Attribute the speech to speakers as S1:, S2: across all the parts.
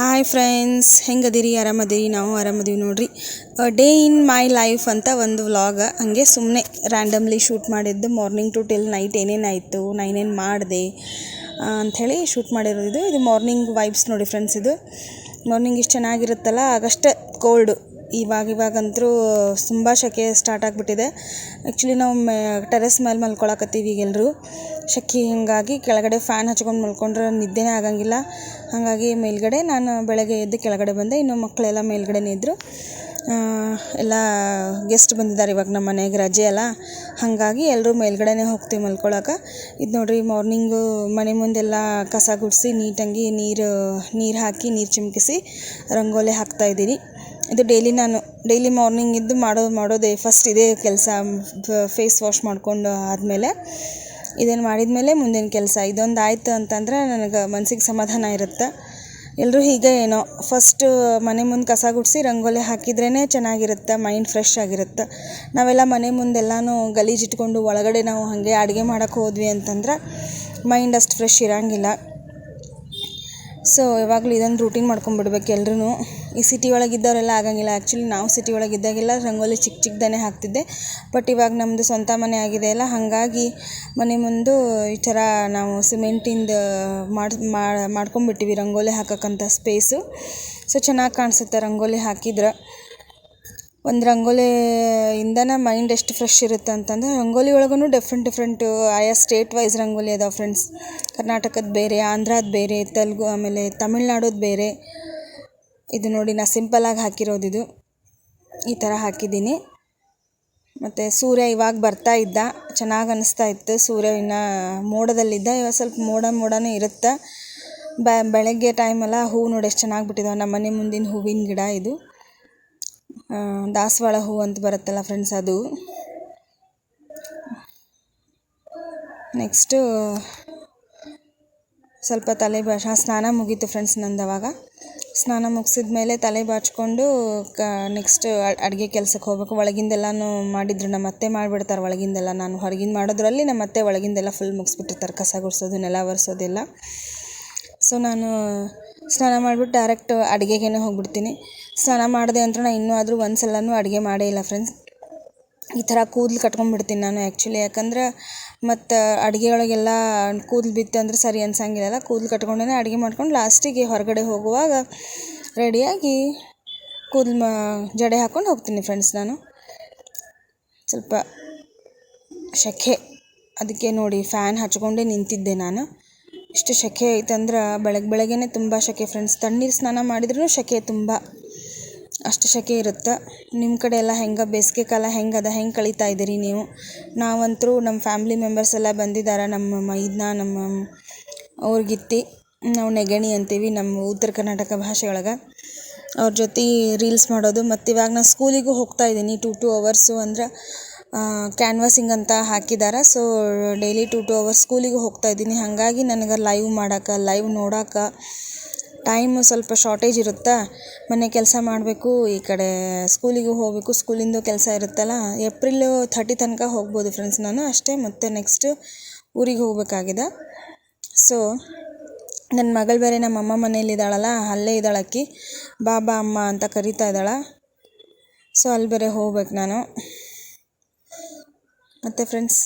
S1: Hi friends ಹೆಂಗದಿರಿ? ಆರಾಮದಿರಿ? ನಾವು ಆರಾಮದೀವಿ ನೋಡ್ರಿ. Day in my life ಅಂತ ಒಂದು ವ್ಲಾಗ ಹಂಗೆ ಸುಮ್ಮನೆ ರ್ಯಾಂಡಮ್ಲಿ ಶೂಟ್ ಮಾಡಿದ್ದು ಮಾರ್ನಿಂಗ್ ಟು ಟಿಲ್ ನೈಟ್ ಏನೇನಾಯಿತು ನಾನೇನು ಮಾಡಿದೆ ಅಂಥೇಳಿ ಶೂಟ್ ಮಾಡಿರೋದು ಇದು. ಮಾರ್ನಿಂಗ್ ವೈಬ್ಸ್ ನೋಡಿ ಫ್ರೆಂಡ್ಸ್ ಇದು. ಮಾರ್ನಿಂಗ್ ಇಷ್ಟು ಚೆನ್ನಾಗಿರುತ್ತಲ್ಲ, ಆಗಷ್ಟೇ ಕೋಲ್ಡು ಇವಾಗ, ಇವಾಗಂತೂ ತುಂಬ ಶೆಕೆ ಸ್ಟಾರ್ಟ್ ಆಗಿಬಿಟ್ಟಿದೆ. ಆ್ಯಕ್ಚುಲಿ ನಾವು ಮೇ ಟೆರೆಸ್ ಮೇಲೆ ಮಲ್ಕೊಳಕತ್ತೀವಿ ಈಗ ಎಲ್ಲರೂ ಹಿಂಗಾಗಿ ಕೆಳಗಡೆ ಫ್ಯಾನ್ ಹಚ್ಕೊಂಡು ಮಲ್ಕೊಂಡ್ರೆ ನಿದ್ದೆನೇ ಆಗಂಗಿಲ್ಲ. ಹಾಗಾಗಿ ಮೇಲ್ಗಡೆ ನಾನು ಬೆಳಗ್ಗೆ ಎದ್ದು ಕೆಳಗಡೆ ಬಂದೆ. ಇನ್ನು ಮಕ್ಕಳೆಲ್ಲ ಮೇಲ್ಗಡೆನೇ ಇದ್ದರು ಎಲ್ಲ ಗೆಸ್ಟ್ ಬಂದಿದ್ದಾರೆ ಇವಾಗ ನಮ್ಮ ಮನೆಗೆ, ರಜೆ ಅಲ್ಲ. ಹಾಗಾಗಿ ಎಲ್ಲರೂ ಮೇಲ್ಗಡೆನೇ ಹೋಗ್ತೀವಿ ಮಲ್ಕೊಳಕ್ಕೆ ಇದು ನೋಡಿರಿ ಮಾರ್ನಿಂಗು ಮನೆ ಮುಂದೆಲ್ಲ ಕಸ ಗುಡಿಸಿ, ನೀಟಂಗಿ ನೀರು ನೀರು ಹಾಕಿ, ನೀರು ಚಿಮುಕಿಸಿ ರಂಗೋಲಿ ಹಾಕ್ತಾಯಿದ್ದೀನಿ ಇದು ಡೈಲಿ ನಾನು ಡೈಲಿ ಮಾರ್ನಿಂಗ್ ಮಾಡೋದು ಮಾಡೋ ಮಾಡೋದೇ ಫಸ್ಟ್ ಇದೇ ಕೆಲಸ ಫೇಸ್ ವಾಶ್ ಮಾಡಿಕೊಂಡು ಆದಮೇಲೆ ಇದನ್ನು ಮಾಡಿದ ಮೇಲೆ ಮುಂದಿನ ಕೆಲಸ. ಇದೊಂದು ಆಯಿತು ಅಂತಂದ್ರೆ ನನಗೆ ಮನ್ಸಿಗೆ ಸಮಾಧಾನ ಇರುತ್ತೆ. ಎಲ್ಲರೂ ಹೀಗೆ ಏನೋ ಫಸ್ಟು ಮನೆ ಮುಂದೆ ಕಸ ಗುಡಿಸಿ ರಂಗೋಲಿ ಹಾಕಿದ್ರೇ ಚೆನ್ನಾಗಿರುತ್ತೆ ಮೈಂಡ್ ಫ್ರೆಶ್ ಆಗಿರುತ್ತೆ. ನಾವೆಲ್ಲ ಮನೆ ಮುಂದೆಲ್ಲನೂ ಗಲೀಜು ಇಟ್ಕೊಂಡು ಒಳಗಡೆ ನಾವು ಹಾಗೆ ಅಡುಗೆ ಮಾಡೋಕೆ ಹೋದ್ವಿ ಅಂತಂದ್ರೆ ಮೈಂಡ್ ಅಷ್ಟು ಫ್ರೆಶ್ ಇರೋಂಗಿಲ್ಲ. ಸೊ ಯಾವಾಗಲೂ ಇದೊಂದು ರೂಟೀನ್ ಮಾಡ್ಕೊಂಡ್ಬಿಡ್ಬೇಕು ಎಲ್ರೂ ಈ ಸಿಟಿ ಒಳಗಿದ್ದವರೆಲ್ಲ ಆಗಂಗಿಲ್ಲ. ಆ್ಯಕ್ಚುಲಿ ನಾವು ಸಿಟಿ ಒಳಗಿದ್ದಾಗೆಲ್ಲ ರಂಗೋಲಿ ಚಿಕ್ಕ ಚಿಕ್ಕದನ್ನೇ ಹಾಕ್ತಿದ್ದೆ. ಬಟ್ ಇವಾಗ ನಮ್ಮದು ಸ್ವಂತ ಮನೆ ಆಗಿದೆ ಅಲ್ಲ, ಹಾಗಾಗಿ ಮನೆ ಮುಂದೆ ಈ ಥರ ನಾವು ಸಿಮೆಂಟಿಂದ ಮಾಡಿ ಮಾಡ್ಕೊಂಡ್ಬಿಟ್ಟಿವಿ ರಂಗೋಲಿ ಹಾಕಕ್ಕಂಥ ಸ್ಪೇಸು ಸೊ ಚೆನ್ನಾಗಿ ಕಾಣಿಸುತ್ತೆ ರಂಗೋಲಿ ಹಾಕಿದ್ರೆ. ಒಂದು ರಂಗೋಲಿಯಿಂದನೇ ಮೈಂಡ್ ಎಷ್ಟು ಫ್ರೆಶ್ ಇರುತ್ತೆ ಅಂತಂದ್ರೆ ರಂಗೋಲಿ ಒಳಗೂ ಡಿಫ್ರೆಂಟ್ ಡಿಫ್ರೆಂಟು ಆಯಾ ಸ್ಟೇಟ್ ವೈಸ್ ರಂಗೋಲಿ ಅದಾವೆ ಫ್ರೆಂಡ್ಸ್ ಕರ್ನಾಟಕದ ಬೇರೆ, ಆಂಧ್ರದ ಬೇರೆ, ತೆಲುಗು, ಆಮೇಲೆ ತಮಿಳ್ನಾಡೋದು ಬೇರೆ. ಇದು ನೋಡಿ ನಾನು ಸಿಂಪಲಾಗಿ ಇದು. ಈ ಥರ ಹಾಕಿದ್ದೀನಿ. ಮತ್ತು ಸೂರ್ಯ ಇವಾಗ ಬರ್ತಾ ಇದ್ದ. ಚೆನ್ನಾಗಿ ಅನ್ನಿಸ್ತಾ ಇತ್ತು. ಸೂರ್ಯ ಇನ್ನು ಮೋಡದಲ್ಲಿದ್ದ. ಇವಾಗ ಸ್ವಲ್ಪ ಮೋಡ ಮೋಡನೇ ಇರುತ್ತೆ. ಬೆಳಗ್ಗೆ ಟೈಮೆಲ್ಲ ಹೂವು ನೋಡಿ ಎಷ್ಟು ಚೆನ್ನಾಗಿ ಬಿಟ್ಟಿದ್ದಾವೆ ನಮ್ಮ ಮನೆ ಮುಂದಿನ ಹೂವಿನ ಗಿಡ ಇದು. ದಾಸವಾಳ ಹೂವು ಅಂತ ಬರುತ್ತಲ್ಲ ಫ್ರೆಂಡ್ಸ್ ಅದು. ನೆಕ್ಸ್ಟು ಸ್ವಲ್ಪ ತಲೆ ಬಾಚ ಸ್ನಾನ ಮುಗೀತು ಫ್ರೆಂಡ್ಸ್ ನಂದು ಅವಾಗ. ಸ್ನಾನ ಮುಗಿಸಿದ ಮೇಲೆ ತಲೆ ಬಾಚಿಕೊಂಡು, ಕ ನೆಕ್ಸ್ಟ್ ಅಡುಗೆ ಕೆಲ್ಸಕ್ಕೆ ಹೋಗ್ಬೇಕು. ಮಾಡಿದ್ರು, ನಮ್ಮ ಅತ್ತೆ ಮಾಡಿಬಿಡ್ತಾರೆ ಒಳಗಿಂದೆಲ್ಲ. ನಾನು ಹೊರಗಿಂದ ಮಾಡೋದ್ರಲ್ಲಿ ನಮ್ಮ ಅತ್ತೆ ಒಳಗಿಂದೆಲ್ಲ ಫುಲ್ ಮುಗಿಸ್ಬಿಟ್ಟಿರ್ತಾರೆ. ಕಸ ಗುಡಿಸೋದು, ನೆಲ ಒರೆಸೋದೆಲ್ಲ ಸೊ ನಾನು ಸ್ನಾನ ಮಾಡಿಬಿಟ್ಟು ಡೈರೆಕ್ಟ್ ಅಡುಗೆಗೇ ಹೋಗ್ಬಿಡ್ತೀನಿ. ಸ್ನಾನ ಮಾಡಿದೆ ಅಂದ್ರೆ ನಾನು ಇನ್ನೂ ಆದರೂ ಒಂದು ಸಲನೂ ಅಡುಗೆ ಮಾಡೇ ಇಲ್ಲ ಫ್ರೆಂಡ್ಸ್ ಈ ಥರ ಕೂದಲು ಕಟ್ಕೊಂಡ್ಬಿಡ್ತೀನಿ ನಾನು ಆ್ಯಕ್ಚುಲಿ. ಯಾಕಂದ್ರೆ ಮತ್ತು ಅಡುಗೆ ಒಳಗೆಲ್ಲ ಕೂದಲು ಬಿತ್ತು ಅಂದ್ರೆ ಸರಿ ಅನ್ಸಂಗಿಲ್ಲಲ್ಲ, ಕೂದಲು ಕಟ್ಕೊಂಡೇ ಅಡುಗೆ ಮಾಡ್ಕೊಂಡು ಲಾಸ್ಟಿಗೆ ಹೊರಗಡೆ ಹೋಗುವಾಗ ರೆಡಿಯಾಗಿ ಕೂದಲು ಮ, ಜಡೆ ಹಾಕ್ಕೊಂಡು ಹೋಗ್ತೀನಿ ಫ್ರೆಂಡ್ಸ್ ನಾನು. ಸ್ವಲ್ಪ ಸೆಖೆ ಅದಕ್ಕೆ ನೋಡಿ ಫ್ಯಾನ್ ಹಚ್ಕೊಂಡೇ ನಿಂತಿದ್ದೆ ನಾನು. ಇಷ್ಟು ಸೆಖೆ ಐತಂದ್ರೆ ಬೆಳಗ್ಗೆ ಬೆಳಗ್ಗೆನೇ ತುಂಬ ಸೆಕೆ ಫ್ರೆಂಡ್ಸ್ ತಣ್ಣೀರು ಸ್ನಾನ ಮಾಡಿದ್ರೂ ಸೆಖೆ ತುಂಬ. ಅಷ್ಟು ಸೆಕೆ ಇರುತ್ತೆ. ನಿಮ್ಮ ಕಡೆ ಎಲ್ಲ ಹೆಂಗೆ? ಬೇಸಿಗೆ ಕಾಲ ಹೆಂಗದ ಹೆಂಗೆ ಕಳೀತಾ ಇದ್ದೀರಿ ನೀವು? ನಾವಂತರೂ ನಮ್ಮ ಫ್ಯಾಮ್ಲಿ ಮೆಂಬರ್ಸ್ ಎಲ್ಲ ಬಂದಿದ್ದಾರೆ ನಮ್ಮ ಮೈದ್ನ, ನಮ್ಮ ಅವ್ರಿಗಿತ್ತಿ ನಾವು ನೆಗಣಿ ಅಂತೀವಿ ನಮ್ಮ ಉತ್ತರ ಕರ್ನಾಟಕ ಭಾಷೆ ಒಳಗೆ ಅವ್ರ ಜೊತೆ ರೀಲ್ಸ್ ಮಾಡೋದು. ಮತ್ತು ಇವಾಗ ನಾನು ಸ್ಕೂಲಿಗೂ ಹೋಗ್ತಾ ಇದ್ದೀನಿ. ಟು ಟು ಅವರ್ಸು ಅಂದ್ರೆ ಕ್ಯಾನ್ವಾಸಿಂಗ್ ಅಂತ ಹಾಕಿದ್ದಾರೆ so, daily two two hours ಸ್ಕೂಲಿಗೂ ಹೋಗ್ತಾ ಇದ್ದೀನಿ. ಹಾಗಾಗಿ ನನಗೆ ಲೈವ್ ಮಾಡೋಕೆ ಲೈವ್ ನೋಡೋಕೆ ಟೈಮು ಸ್ವಲ್ಪ ಶಾರ್ಟೇಜ್ ಇರುತ್ತೆ? ಮನೆ ಕೆಲಸ ಮಾಡಬೇಕು, ಈ ಕಡೆ ಸ್ಕೂಲಿಗೂ ಹೋಗಬೇಕು, ಸ್ಕೂಲಿಂದು ಕೆಲಸ ಇರುತ್ತಲ್ಲ? ಏಪ್ರಿಲ್ ಥರ್ಟಿ ತನಕ ಹೋಗ್ಬೋದು ಫ್ರೆಂಡ್ಸ್ ನಾನು, ಅಷ್ಟೇ. ಮತ್ತು ನೆಕ್ಸ್ಟ್ ಊರಿಗೆ ಹೋಗಬೇಕಾಗಿದೆ. ಸೊ ನನ್ನ ಮಗಳು ಬೇರೆ ನಮ್ಮ ಅಮ್ಮ ಮನೇಲಿದ್ದಾಳಲ್ಲ ಅಲ್ಲೇ ಇದ್ದಾಳೆ ಆಕಿ ಬಾ ಬಾ ಅಮ್ಮ ಅಂತ ಕರಿತಾ ಇದ್ದಾಳೆ. ಸೊ ಅಲ್ಲಿ ಬೇರೆ ಹೋಗ್ಬೇಕು ನಾನು. ಮತ್ತು ಫ್ರೆಂಡ್ಸ್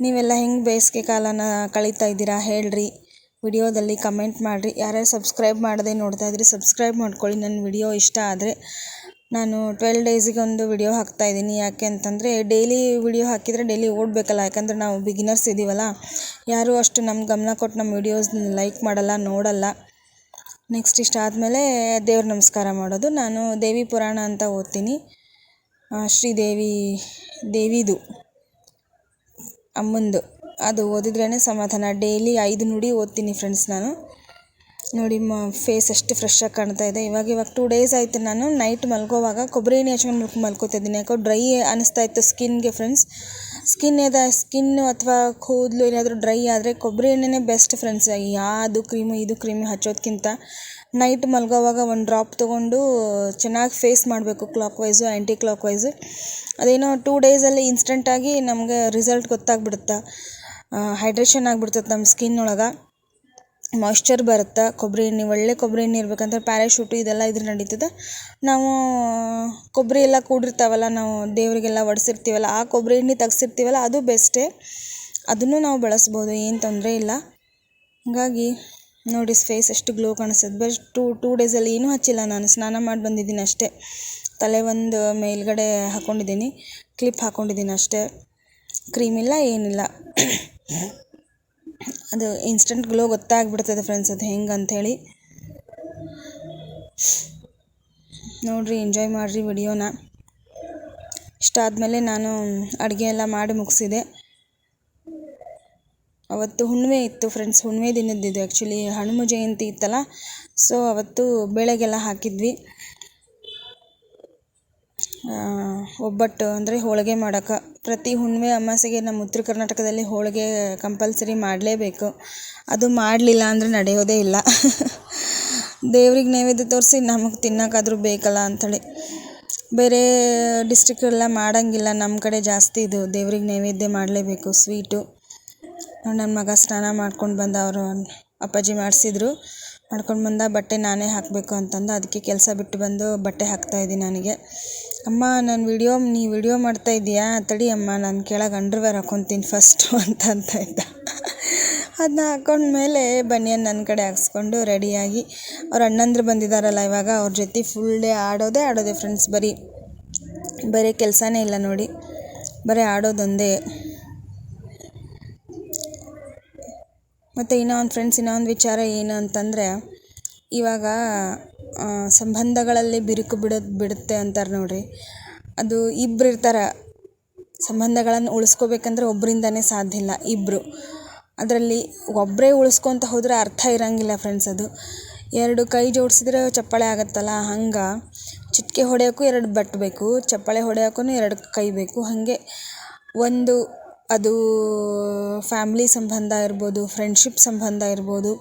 S1: ನೀವೆಲ್ಲ ಹೆಂಗೆ ಬೇಸಿಗೆ ಕಾಲನ ಕಳೀತಾ ಇದ್ದೀರಾ? ಹೇಳ್ರಿ. ವಿಡಿಯೋದಲ್ಲಿ ಕಮೆಂಟ್ ಮಾಡಿರಿ. ಯಾರ್ಯಾರು ಸಬ್ಸ್ಕ್ರೈಬ್ ಮಾಡದೆ ನೋಡ್ತಾ ಇದ್ರಿ ಸಬ್ಸ್ಕ್ರೈಬ್ ಮಾಡ್ಕೊಳ್ಳಿ. ನನ್ನ ವಿಡಿಯೋ ಇಷ್ಟ ಆದರೆ ನಾನು ಟ್ವೆಲ್ ಡೇಸಿಗೆ ಒಂದು ವಿಡಿಯೋ ಹಾಕ್ತಾಯಿದ್ದೀನಿ ಯಾಕೆ ಅಂತಂದರೆ ಡೈಲಿ ವಿಡಿಯೋ ಹಾಕಿದರೆ ಡೈಲಿ ಓಡಬೇಕಲ್ಲ. ಯಾಕಂದರೆ ನಾವು ಬಿಗಿನರ್ಸ್ ಇದ್ದೀವಲ್ಲ ಯಾರೂ ಅಷ್ಟು ನಮ್ಮ ಗಮನ ಕೊಟ್ಟು ನಮ್ಮ ವಿಡಿಯೋಸ್ ಲೈಕ್ ಮಾಡಲ್ಲ, ನೋಡಲ್ಲ. ನೆಕ್ಸ್ಟ್ ಇಷ್ಟ ಆದಮೇಲೆ ದೇವ್ರ ನಮಸ್ಕಾರ ಮಾಡೋದು. ನಾನು ದೇವಿ ಪುರಾಣ ಅಂತ ಓದ್ತೀನಿ. ಶ್ರೀದೇವಿ ದೇವಿದು, ಅಮ್ಮಂದು. ಅದು ಓದಿದ್ರೇ ಸಮಾಧಾನ. ಡೈಲಿ ಐದು ನುಡಿ ಓದ್ತೀನಿ ಫ್ರೆಂಡ್ಸ್ ನಾನು. ನೋಡಿ ಮ ಫೇಸ್ ಎಷ್ಟು ಫ್ರೆಶ್ಶಾಗಿ ಕಾಣ್ತಾ ಇದೆ. ಇವಾಗ ಇವಾಗ ಟೂ ಡೇಸ್ ಆಯಿತು ನಾನು ನೈಟ್ ಮಲ್ಕೋವಾಗ ಕೊಬ್ಬರಿ ಎಣ್ಣೆ ಹಚ್ಕೊಂಡು ಮಲ್ಕೋತಾ ಇದ್ದೀನಿ. ಯಾಕೋ ಡ್ರೈ ಅನ್ನಿಸ್ತಾ ಇತ್ತು ಸ್ಕಿನ್ಗೆ ಫ್ರೆಂಡ್ಸ್ ಸ್ಕಿನ್ ಎದ ಸ್ಕಿನ್ನು ಅಥವಾ ಕೂದಲು ಏನಾದರೂ ಡ್ರೈ ಆದರೆ ಕೊಬ್ಬರಿ ಎಣ್ಣೆನೇ ಬೆಸ್ಟ್ ಫ್ರೆಂಡ್ಸ್ ಯಾವುದು ಕ್ರೀಮು ಇದು ಕ್ರೀಮು ಹಚ್ಚೋದಕ್ಕಿಂತ ನೈಟ್ ಮಲ್ಗೋವಾಗ ಒಂದು ಡ್ರಾಪ್ ತೊಗೊಂಡು ಚೆನ್ನಾಗಿ ಫೇಸ್ ಮಾಡಬೇಕು clockwise anticlockwise ಅದೇನೋ ಟೂ ಡೇಸಲ್ಲಿ ಇನ್ಸ್ಟೆಂಟಾಗಿ ನಮಗೆ ರಿಸಲ್ಟ್ ಗೊತ್ತಾಗ್ಬಿಡುತ್ತೆ. ಹೈಡ್ರೇಷನ್ ಆಗಿಬಿಡ್ತೈತೆ ನಮ್ಮ ಸ್ಕಿನ್ ಒಳಗೆ. ಮಾಯ್ಶ್ಚರ್ ಬರುತ್ತೆ, ಕೊಬ್ಬರಿ ಎಣ್ಣೆ, ಒಳ್ಳೆ ಕೊಬ್ಬರಿ ಎಣ್ಣೆ ಇರ್ಬೇಕಂದ್ರೆ ಪ್ಯಾರಾಶೂಟು ಇದೆಲ್ಲ ಇದ್ರ ನಡೀತದೆ. ನಾವು, ಕೊಬ್ಬರಿ ಎಲ್ಲ ಕೂಡಿರ್ತಾವಲ್ಲ, ನಾವು ದೇವರಿಗೆಲ್ಲ ಒಡ್ಸಿರ್ತೀವಲ್ಲ, ಆ ಕೊಬ್ಬರಿ ಎಣ್ಣೆ ತೆಗ್ಸಿರ್ತೀವಲ್ಲ, ಅದು ಬೆಸ್ಟೇ ಅದನ್ನು ನಾವು ಬಳಸ್ಬೋದು, ಏನು ತೊಂದರೆ ಇಲ್ಲ. ಹಾಗಾಗಿ ನೋಡಿ ಫೇಸ್ ಎಷ್ಟು ಗ್ಲೋ ಕಾಣಿಸ್ತದೆ. ಬಟ್ ಟೂ ಟೂ ಡೇಸಲ್ಲಿ ಏನೂ ಹಚ್ಚಿಲ್ಲ ನಾನು, ಸ್ನಾನ ಮಾಡಿ ಬಂದಿದ್ದೀನಿ ಅಷ್ಟೇ. ತಲೆ ಒಂದು ಮೇಲ್ಗಡೆ ಹಾಕ್ಕೊಂಡಿದ್ದೀನಿ ಕ್ಲಿಪ್ ಹಾಕ್ಕೊಂಡಿದ್ದೀನಿ ಅಷ್ಟೇ. ಕ್ರೀಮ್ ಇಲ್ಲ, ಏನಿಲ್ಲ. ಅದು ಇನ್ಸ್ಟೆಂಟ್ ಗ್ಲೋ ಗೊತ್ತಾಗ್ಬಿಡ್ತದೆ ಫ್ರೆಂಡ್ಸ್ ಅದು ಹೆಂಗೆ ಅಂಥೇಳಿ. ನೋಡಿರಿ ಎಂಜಾಯ್ ಮಾಡಿರಿ ವಿಡಿಯೋನ. ಇಷ್ಟಾದಮೇಲೆ ನಾನು ಅಡುಗೆ ಎಲ್ಲ ಮಾಡಿ ಮುಗಿಸಿದೆ. ಅವತ್ತು ಹುಣ್ಣಿಮೆ ಇತ್ತು ಫ್ರೆಂಡ್ಸ್ ಹುಣ್ಣಿಮೆ ದಿನದ್ದಿದ್ದು ಆ್ಯಕ್ಚುಲಿ ಹನುಮ ಜಯಂತಿ ಇತ್ತಲ್ಲ ಸೊ ಅವತ್ತು ಬೇಳೆಗೆಲ್ಲ ಹಾಕಿದ್ವಿ. ಒಬ್ಬಟ್ಟು ಅಂದರೆ ಹೋಳಿಗೆ ಮಾಡೋಕೆ ಪ್ರತಿ ಹುಣ್ಣಿಮೆ ಅಮಾಸೆಗೆ ನಮ್ಮ ಉತ್ತರ ಕರ್ನಾಟಕದಲ್ಲಿ ಹೋಳಿಗೆ ಕಂಪಲ್ಸರಿ ಮಾಡಲೇಬೇಕು. ಅದು ಮಾಡಲಿಲ್ಲ ಅಂದರೆ ನಡೆಯೋದೇ ಇಲ್ಲ. ದೇವ್ರಿಗೆ ನೈವೇದ್ಯ ತೋರಿಸಿ ನಮಗೆ ತಿನ್ನೋಕ್ಕಾದ್ರೂ ಬೇಕಲ್ಲ ಅಂಥೇಳಿ ಬೇರೆ ಡಿಸ್ಟ್ರಿಕ್ಕೆಲ್ಲ ಮಾಡೋಂಗಿಲ್ಲ. ನಮ್ಮ ಕಡೆ ಜಾಸ್ತಿ ಇದು ದೇವ್ರಿಗೆ ನೈವೇದ್ಯ ಮಾಡಲೇಬೇಕು ಸ್ವೀಟು ನನ್ನ ಮಗ ಸ್ನಾನ ಮಾಡ್ಕೊಂಡು ಬಂದ, ಅವರು ಅಪ್ಪಾಜಿ ಮಾಡಿಸಿದ್ರು. ಮಾಡ್ಕೊಂಡು ಬಂದ ಬಟ್ಟೆ ನಾನೇ ಹಾಕಬೇಕು ಅಂತಂದು. ಅದಕ್ಕೆ ಕೆಲಸ ಬಿಟ್ಟು ಬಂದು ಬಟ್ಟೆ ಹಾಕ್ತಾಯಿದ್ದೀನಿ ನನಗೆ. ಅಮ್ಮ, ನಾನು ವಿಡಿಯೋ, ನೀ ವಿಡಿಯೋ ಮಾಡ್ತಾ ಇದೀಯಾ ತಡಿ ಅಮ್ಮ, ನಾನು ಕೆಳಗೆ ಅಂಡರ್ವೇರ್ ಹಾಕ್ಕೊತೀನಿ ಫಸ್ಟು ಅಂತ ಅಂತ ಇದ್ದ ಅದನ್ನ ಹಾಕ್ಕೊಂಡ್ಮೇಲೆ ಬನಿಯನ್ ನನ್ನ ಕಡೆ ಹಾಕ್ಸ್ಕೊಂಡು ರೆಡಿಯಾಗಿ. ಅವ್ರ ಅಣ್ಣಂದ್ರು ಬಂದಿದ್ದಾರಲ್ಲ ಇವಾಗ, ಅವ್ರ ಜೊತೆ ಫುಲ್ ಡೇ ಆಡೋದೇ ಆಡೋದೇ ಫ್ರೆಂಡ್ಸ್ ಬರೀ. ಬರೀ ಕೆಲಸನೇ ಇಲ್ಲ ನೋಡಿ. ಬರೀ ಆಡೋದೊಂದೇ. ಮತ್ತು ಇನ್ನೊಂದು ಫ್ರೆಂಡ್ಸ್ ಇನ್ನೊಂದು ವಿಚಾರ ಏನು ಅಂತಂದರೆ ಇವಾಗ ಸಂಬಂಧಗಳಲ್ಲಿ ಬಿರುಕು ಬಿಡೋದು ಬಿಡುತ್ತೆ ಅಂತಾರೆ ನೋಡಿರಿ. ಅದು ಇಬ್ಬರು ಇರ್ತಾರೆ. ಸಂಬಂಧಗಳನ್ನು ಉಳಿಸ್ಕೋಬೇಕಂದ್ರೆ ಒಬ್ಬರಿಂದನೇ ಸಾಧ್ಯ ಇಲ್ಲ ಇಬ್ಬರು ಅದರಲ್ಲಿ ಒಬ್ಬರೇ ಉಳಿಸ್ಕೊತ ಹೋದರೆ ಅರ್ಥ ಇರೋಂಗಿಲ್ಲ ಫ್ರೆಂಡ್ಸ್ ಅದು. ಎರಡು ಕೈ ಜೋಡಿಸಿದ್ರೆ ಚಪ್ಪಾಳೆ ಆಗತ್ತಲ್ಲ, ಹಂಗೆ ಚಿಟಿಕೆ ಹೊಡೆಯೋಕ್ಕೂ ಎರಡು ಬಟ್ ಬೇಕು, ಚಪ್ಪಾಳೆ ಹೊಡೆಯೋಕ್ಕೂ ಎರಡು ಕೈ ಬೇಕು, ಹಾಗೆ ಒಂದು ಅದು ಫ್ಯಾಮ್ಲಿ ಸಂಬಂಧ ಇರ್ಬೋದು ಫ್ರೆಂಡ್ಶಿಪ್ ಸಂಬಂಧ ಇರ್ಬೋದು,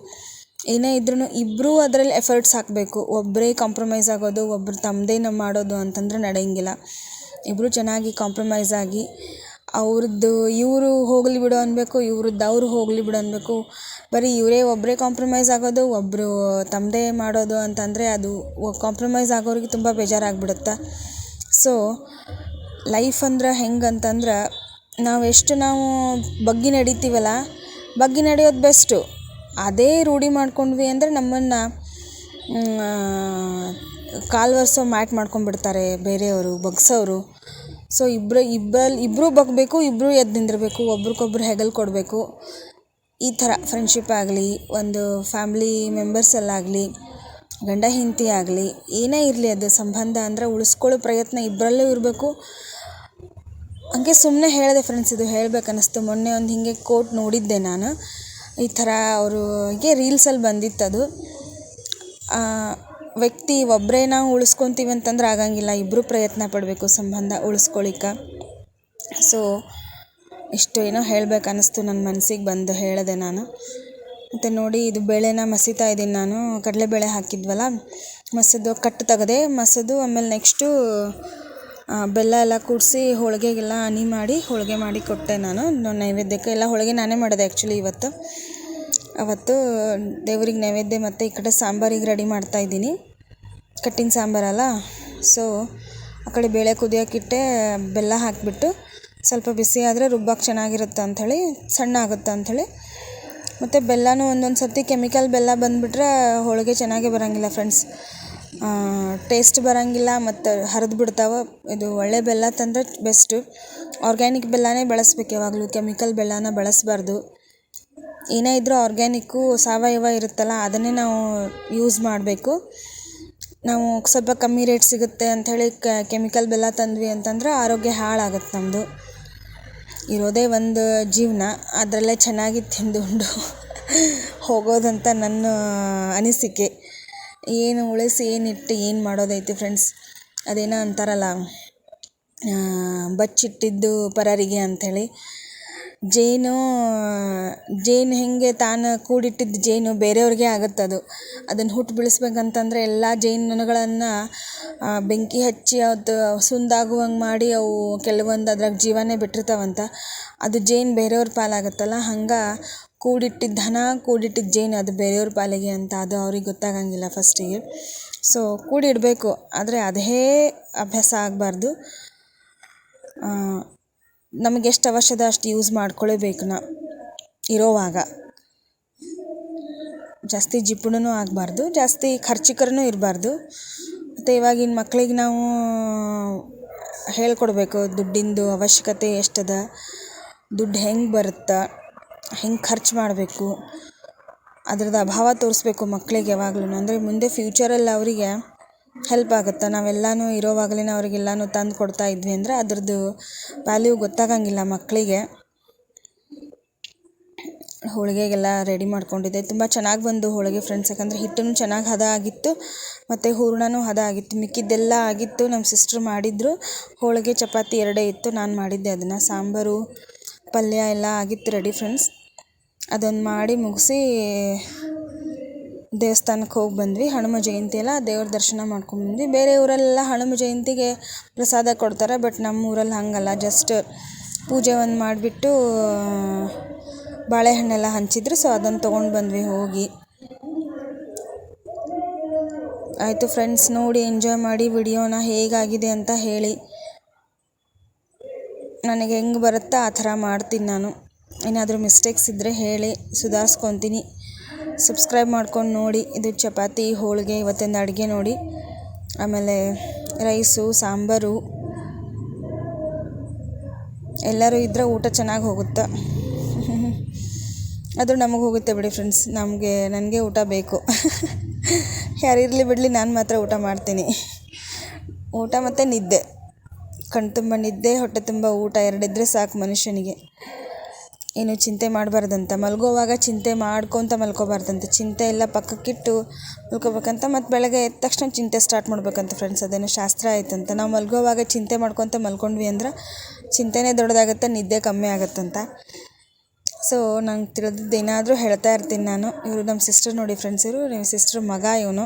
S1: ಏನೇ ಇದ್ರೂ ಇಬ್ಬರೂ ಅದರಲ್ಲಿ ಎಫರ್ಟ್ಸ್ ಹಾಕಬೇಕು. ಒಬ್ಬರೇ ಕಾಂಪ್ರಮೈಸ್ ಆಗೋದು, ಒಬ್ರು ತಮ್ಮದೇನ ಮಾಡೋದು ಅಂತಂದ್ರೆ ನಡೆಯಂಗಿಲ್ಲ. ಇಬ್ಬರು ಚೆನ್ನಾಗಿ ಕಾಂಪ್ರಮೈಸ್ ಆಗಿ ಅವ್ರದ್ದು ಇವರು ಹೋಗಲಿ ಬಿಡು ಅನ್ನಬೇಕು ಇವ್ರದ್ದು ಅವರು ಹೋಗಲಿ ಬಿಡು ಅನ್ನಬೇಕು ಬರೀ ಇವರೇ ಒಬ್ಬರೇ ಕಾಂಪ್ರಮೈಸ್ ಆಗೋದು ಒಬ್ಬರು ತಮ್ಮದೇ ಮಾಡೋದು ಅಂತಂದರೆ ಅದು ಕಾಂಪ್ರಮೈಸ್ ಆಗೋರಿಗೆ ತುಂಬ ಬೇಜಾರಾಗ್ಬಿಡುತ್ತೆ. ಸೊ ಲೈಫ್ ಅಂದ್ರೆ ಹೆಂಗೆ ಅಂತಂದ್ರೆ ನಾವು ಎಷ್ಟು ನಾವು ಬಗ್ಗಿ ನಡಿತೀವಲ್ಲ, ಬಗ್ಗಿ ನಡೆಯೋದು ಬೆಸ್ಟು. ಅದೇ ರೂಢಿ ಮಾಡ್ಕೊಂಡ್ವಿ ಅಂದರೆ ನಮ್ಮನ್ನು ಕಾಲು ಒರೆಸೋ ಮ್ಯಾಟ್ ಮಾಡ್ಕೊಂಡ್ಬಿಡ್ತಾರೆ ಬೇರೆಯವರು, ಬಗ್ಸೋರು. ಸೊ ಇಬ್ಬರು ಇಬ್ಬರಲ್ಲಿ ಇಬ್ಬರೂ ಬಗ್ಬೇಕು ಇಬ್ಬರೂ ಎದ್ದು ನಿಂದಿರಬೇಕು, ಒಬ್ರಿಗೊಬ್ರು ಹೆಗಲು ಕೊಡಬೇಕು. ಈ ಥರ ಫ್ರೆಂಡ್ಶಿಪ್ ಆಗಲಿ, ಒಂದು ಫ್ಯಾಮ್ಲಿ ಮೆಂಬರ್ಸಲ್ಲಾಗಲಿ ಗಂಡ ಹೆಂಡತಿ ಆಗಲಿ, ಏನೇ ಇರಲಿ ಅದು ಸಂಬಂಧ ಅಂದರೆ ಉಳಿಸ್ಕೊಳ್ಳೋ ಪ್ರಯತ್ನ ಇಬ್ಬರಲ್ಲೂ ಇರಬೇಕು. ಹಂಗೆ ಸುಮ್ಮನೆ ಹೇಳಿದೆ ಫ್ರೆಂಡ್ಸ್ ಇದು ಹೇಳಬೇಕನ್ನಿಸ್ತು. ಮೊನ್ನೆ ಒಂದು ಹಿಂಗೆ ಕೋಟ್ ನೋಡಿದ್ದೆ ನಾನು. ಈ ಥರ ಅವರು ಹೀಗೆ ರೀಲ್ಸಲ್ಲಿ ಬಂದಿತ್ತು ಅದು. ಆ, ವ್ಯಕ್ತಿ ಒಬ್ಬರೇ ನಾವು ಉಳಿಸ್ಕೊತೀವಿ ಅಂತಂದ್ರೆ ಆಗಂಗಿಲ್ಲ. ಇಬ್ಬರು ಪ್ರಯತ್ನ ಪಡಬೇಕು ಸಂಬಂಧ ಉಳಿಸ್ಕೊಳಿಕ್ಕೆ ಸೊ ಇಷ್ಟು ಏನೋ ಹೇಳಬೇಕನ್ನಿಸ್ತು ನನ್ನ ಮನಸ್ಸಿಗೆ ಬಂದು ಹೇಳಿದೆ ನಾನು. ಮತ್ತು ನೋಡಿ ಇದು ಬೇಳೆನ ಮಸೀತಾ ಇದ್ದೀನಿ ನಾನು. ಕಡಲೆಬೇಳೆ ಹಾಕಿದ್ವಲ್ಲ? ಮಸದು ಕಟ್ಟು ತೆಗೆದೆ ಮಸದು ಆಮೇಲೆ ನೆಕ್ಸ್ಟು ಬೆಲ್ಲ ಎಲ್ಲ ಕೂಡಿಸಿ ಹೋಳಿಗೆಗೆಲ್ಲ ಹನಿ ಮಾಡಿ ಹೋಳಿಗೆ ಮಾಡಿ ಕೊಟ್ಟೆ ನಾನು. ನೈವೇದ್ಯಕ್ಕೆ ಎಲ್ಲ ಹೋಳಿಗೆ ನಾನೇ ಮಾಡಿದೆ ಆ್ಯಕ್ಚುಲಿ ಇವತ್ತು. ಅವತ್ತು ದೇವ್ರಿಗೆ ನೈವೇದ್ಯ ಮತ್ತು ಈ ಕಡೆ ಸಾಂಬಾರಿಗೆ ರೆಡಿ ಮಾಡ್ತಾಯಿದ್ದೀನಿ ಕಟ್ಟಿನ ಸಾಂಬಾರಲ್ಲ ಸೊ ಆ ಕಡೆ ಬೇಳೆ ಕುದಿಯೋಕ್ಕಿಟ್ಟೆ ಬೆಲ್ಲ ಹಾಕಿಬಿಟ್ಟು ಸ್ವಲ್ಪ ಬಿಸಿ ಆದರೆ ರುಬ್ಬಕ್ಕೆ ಚೆನ್ನಾಗಿರುತ್ತೆ ಅಂಥೇಳಿ, ಸಣ್ಣ ಆಗುತ್ತೆ ಅಂಥೇಳಿ. ಮತ್ತು ಬೆಲ್ಲನೂ ಒಂದೊಂದು ಸರ್ತಿ ಕೆಮಿಕಲ್ ಬೆಲ್ಲ ಬಂದುಬಿಟ್ರೆ ಹೋಳಿಗೆ ಚೆನ್ನಾಗೇ ಬರೋಂಗಿಲ್ಲ ಫ್ರೆಂಡ್ಸ್ ಟೇಸ್ಟ್ ಬರೋಂಗಿಲ್ಲ ಮತ್ತು ಹರಿದು ಬಿಡ್ತಾವೆ. ಇದು ಒಳ್ಳೆ ಬೆಲ್ಲ ತಂದರೆ ಬೆಸ್ಟು ಆರ್ಗ್ಯಾನಿಕ್ ಬೆಲ್ಲನೇ ಬಳಸ್ಬೇಕು ಯಾವಾಗಲೂ ಕೆಮಿಕಲ್ ಬೆಲ್ಲನ ಬಳಸಬಾರ್ದು. ಏನೇ ಇದ್ದರೂ ಆರ್ಗ್ಯಾನಿಕ್ಕು ಸಾವಯವ ಇರುತ್ತಲ್ಲ, ಅದನ್ನೇ ನಾವು ಯೂಸ್ ಮಾಡಬೇಕು. ನಾವು ಸ್ವಲ್ಪ ಕಮ್ಮಿ ರೇಟ್ ಸಿಗುತ್ತೆ ಅಂಥೇಳಿ ಕೆಮಿಕಲ್ ಬೆಲ್ಲ ತಂದ್ವಿ ಅಂತಂದ್ರೆ ಆರೋಗ್ಯ ಹಾಳಾಗುತ್ತೆ ನಮ್ಮದು ಇರೋದೇ ಒಂದು ಜೀವನ, ಅದರಲ್ಲೇ ಚೆನ್ನಾಗಿ ತಿಂದುಂಡು ಹೋಗೋದಂತ ನನ್ನ ಅನಿಸಿಕೆ. ಏನು ಉಳಿಸಿ ಏನಿಟ್ಟು ಏನು ಮಾಡೋದೈತಿ ಫ್ರೆಂಡ್ಸ್ ಅದೇನೋ ಅಂತಾರಲ್ಲ ಬಚ್ಚಿಟ್ಟಿದ್ದು ಪರರಿಗೆ ಅಂಥೇಳಿ ಜೇನು ಜೇನು ಹೇಗೆ ತಾನು ಕೂಡಿಟ್ಟಿದ್ದ ಜೇನು ಬೇರೆಯವ್ರಿಗೆ ಆಗುತ್ತೆ ಅದು. ಅದನ್ನು ಹುಟ್ಟು ಬೆಳೆಸ್ಬೇಕಂತಂದ್ರೆ ಎಲ್ಲ ಜೇನುನೊಣಗಳನ್ನು ಬೆಂಕಿ ಹಚ್ಚಿ ಅದು ಸುಂದಾಗುವಂಗೆ ಮಾಡಿ ಅವು ಕೆಲವೊಂದು ಅದ್ರಾಗ ಜೀವನೇ ಬಿಟ್ಟಿರ್ತಾವಂತ. ಅದು ಜೇನು ಬೇರೆಯವ್ರ ಪಾಲಾಗತ್ತಲ್ಲ, ಹಂಗೆ ಕೂಡಿಟ್ಟಿದ್ದ ಹನ ಕೂಡಿಟ್ಟಿದ್ದ ಜೇನು ಅದು ಬೇರೆಯವ್ರ ಪಾಲಿಗೆ ಅಂತ ಅದು ಅವ್ರಿಗೆ ಗೊತ್ತಾಗಂಗಿಲ್ಲ ಫಸ್ಟಿಗೆ ಸೊ ಕೂಡಿಡಬೇಕು, ಆದರೆ ಅದೇ ಅಭ್ಯಾಸ ಆಗಬಾರ್ದು. ನಮಗೆ ಎಷ್ಟು ಅವಶ್ಯದ ಅಷ್ಟು ಯೂಸ್ ಮಾಡ್ಕೊಳ್ಳೇಬೇಕು ನಾ ಇರೋವಾಗ. ಜಾಸ್ತಿ ಜಿಪುಣನೂ ಆಗಬಾರ್ದು, ಜಾಸ್ತಿ ಖರ್ಚಿಕರನೂ ಇರಬಾರ್ದು. ಮತ್ತು ಇವಾಗಿನ ಮಕ್ಕಳಿಗೆ ನಾವು ಹೇಳ್ಕೊಡ್ಬೇಕು, ದುಡ್ಡಿಂದು ಅವಶ್ಯಕತೆ ಎಷ್ಟದ, ದುಡ್ಡು ಹೆಂಗೆ ಬರುತ್ತೆ, ಹೆಂಗೆ ಖರ್ಚು ಮಾಡಬೇಕು ಅದ್ರದ್ದು ಅಭಾವ ತೋರಿಸ್ಬೇಕು ಮಕ್ಳಿಗೆ ಯಾವಾಗ್ಲೂ ಅಂದರೆ ಮುಂದೆ ಫ್ಯೂಚರಲ್ಲಿ ಅವರಿಗೆ ಹೆಲ್ಪ್ ಆಗುತ್ತೆ? ನಾವೆಲ್ಲನೂ ಇರೋವಾಗಲೇ ಅವ್ರಿಗೆಲ್ಲನೂ ತಂದು ಕೊಡ್ತಾ ಇದ್ವಿ ಅಂದರೆ ಅದ್ರದ್ದು ವ್ಯಾಲ್ಯೂ ಗೊತ್ತಾಗಂಗಿಲ್ಲ ಮಕ್ಕಳಿಗೆ ಹೋಳಿಗೆಗೆಲ್ಲ ರೆಡಿ ಮಾಡ್ಕೊಂಡಿದ್ದೆ. ತುಂಬ ಚೆನ್ನಾಗಿ ಬಂದು ಹೋಳಿಗೆ ಫ್ರೆಂಡ್ಸ್ ಯಾಕಂದರೆ ಹಿಟ್ಟೂ ಚೆನ್ನಾಗಿ ಹದ ಆಗಿತ್ತು, ಮತ್ತು ಹೂರಣನೂ ಹದ ಆಗಿತ್ತು, ಮಿಕ್ಕಿದ್ದೆಲ್ಲ ಆಗಿತ್ತು ನಮ್ಮ ಸಿಸ್ಟ್ರ್ ಮಾಡಿದ್ರು. ಹೋಳಿಗೆ ಚಪಾತಿ ಎರಡೇ ಇತ್ತು, ನಾನು ಮಾಡಿದ್ದೆ ಅದನ್ನು. ಸಾಂಬಾರು, ಪಲ್ಯ ಎಲ್ಲ ಆಗಿತ್ತು ರೆಡಿ ಫ್ರೆಂಡ್ಸ್ ಅದೊಂದು ಮಾಡಿ ಮುಗಿಸಿ ದೇವಸ್ಥಾನಕ್ಕೆ ಹೋಗಿ ಬಂದ್ವಿ. ಹನುಮ ಜಯಂತಿ ಅಲ್ಲ ದೇವ್ರ ದರ್ಶನ ಮಾಡ್ಕೊಂಡು ಬಂದ್ವಿ. ಬೇರೆ ಊರಲ್ಲೆಲ್ಲ ಹನುಮ ಜಯಂತಿಗೆ ಪ್ರಸಾದ ಕೊಡ್ತಾರೆ, ಬಟ್ ನಮ್ಮ ಊರಲ್ಲಿ ಹಾಗಲ್ಲ. ಜಸ್ಟ್ ಪೂಜೆ ಒಂದು ಮಾಡಿಬಿಟ್ಟು ಬಾಳೆಹಣ್ಣೆಲ್ಲ ಹಂಚಿದ್ರು. ಸೊ ಅದನ್ನು ತೊಗೊಂಡು ಬಂದ್ವಿ ಹೋಗಿ. ಆಯಿತು ಫ್ರೆಂಡ್ಸ್ ನೋಡಿ ಎಂಜಾಯ್ ಮಾಡಿ, ವಿಡಿಯೋನ ಹೇಗಾಗಿದೆ ಅಂತ ಹೇಳಿ. ನನಗೆ ಹೆಂಗೆ ಬರುತ್ತಾ ಆ ಥರ ಮಾಡ್ತೀನಿ ನಾನು. ಏನಾದರೂ ಮಿಸ್ಟೇಕ್ಸ್ ಇದ್ದರೆ ಹೇಳಿ. ಸುಧಾರಿಸ್ಕೊತೀನಿ. ಸಬ್ಸ್ಕ್ರೈಬ್ ಮಾಡ್ಕೊಂಡು ನೋಡಿ. ಇದು ಚಪಾತಿ, ಹೋಳಿಗೆ ಇವತ್ತಿನ ಅಡುಗೆ ನೋಡಿ. ಆಮೇಲೆ ರೈಸು, ಸಾಂಬಾರು. ಎಲ್ಲರೂ ಇದ್ದರೆ ಊಟ ಚೆನ್ನಾಗಿ ಹೋಗುತ್ತೆ. ಅದು ನಮಗೆ ಹೋಗುತ್ತೆ ಬಿಡಿ ಫ್ರೆಂಡ್ಸ್ ನಮಗೆ, ನನಗೆ ಊಟ ಬೇಕು. ಯಾರಿರಲಿ ಬಿಡಲಿ, ನಾನು ಮಾತ್ರ ಊಟ ಮಾಡ್ತೀನಿ. ಊಟ ಮತ್ತು ನಿದ್ದೆ. ಕಣ್ತುಂಬ ತುಂಬ ನಿದ್ದೆ, ಹೊಟ್ಟೆ ತುಂಬ ಊಟ ಎರಡಿದ್ರೆ ಸಾಕು ಮನುಷ್ಯನಿಗೆ. ಏನು ಚಿಂತೆ ಮಾಡಬಾರ್ದಂತ. ಮಲ್ಗೋವಾಗ ಚಿಂತೆ ಮಾಡ್ಕೊತ ಮಲ್ಕೋಬಾರ್ದಂತೆ. ಚಿಂತೆ ಎಲ್ಲ ಪಕ್ಕಕ್ಕಿಟ್ಟು ಮಲ್ಕೋಬೇಕಂತ ಮತ್ತು ಬೆಳಗ್ಗೆ ಎದ್ದ ತಕ್ಷಣ ಚಿಂತೆ ಸ್ಟಾರ್ಟ್ ಮಾಡಬೇಕಂತ ಫ್ರೆಂಡ್ಸ್ ಅದೇನು ಶಾಸ್ತ್ರ ಆಯ್ತಂತ. ನಾವು ಮಲ್ಗೋವಾಗ ಚಿಂತೆ ಮಾಡ್ಕೊತ ಮಲ್ಕೊಂಡ್ವಿ ಅಂದ್ರೆ ಚಿಂತೆನೇ ದೊಡ್ಡದಾಗುತ್ತೆ, ನಿದ್ದೆ ಕಮ್ಮಿ ಆಗುತ್ತಂತ. ಸೊ ನಂಗೆ ತಿಳಿದಿದ್ದು ಏನಾದರೂ ಹೇಳ್ತಾ ಇರ್ತೀನಿ ನಾನು. ಇವರು ನಮ್ಮ ಸಿಸ್ಟರ್ ನೋಡಿ ಫ್ರೆಂಡ್ಸ್ ಇವರು ನಿಮ್ಮ ಸಿಸ್ಟರ್ ಮಗ ಇವನು.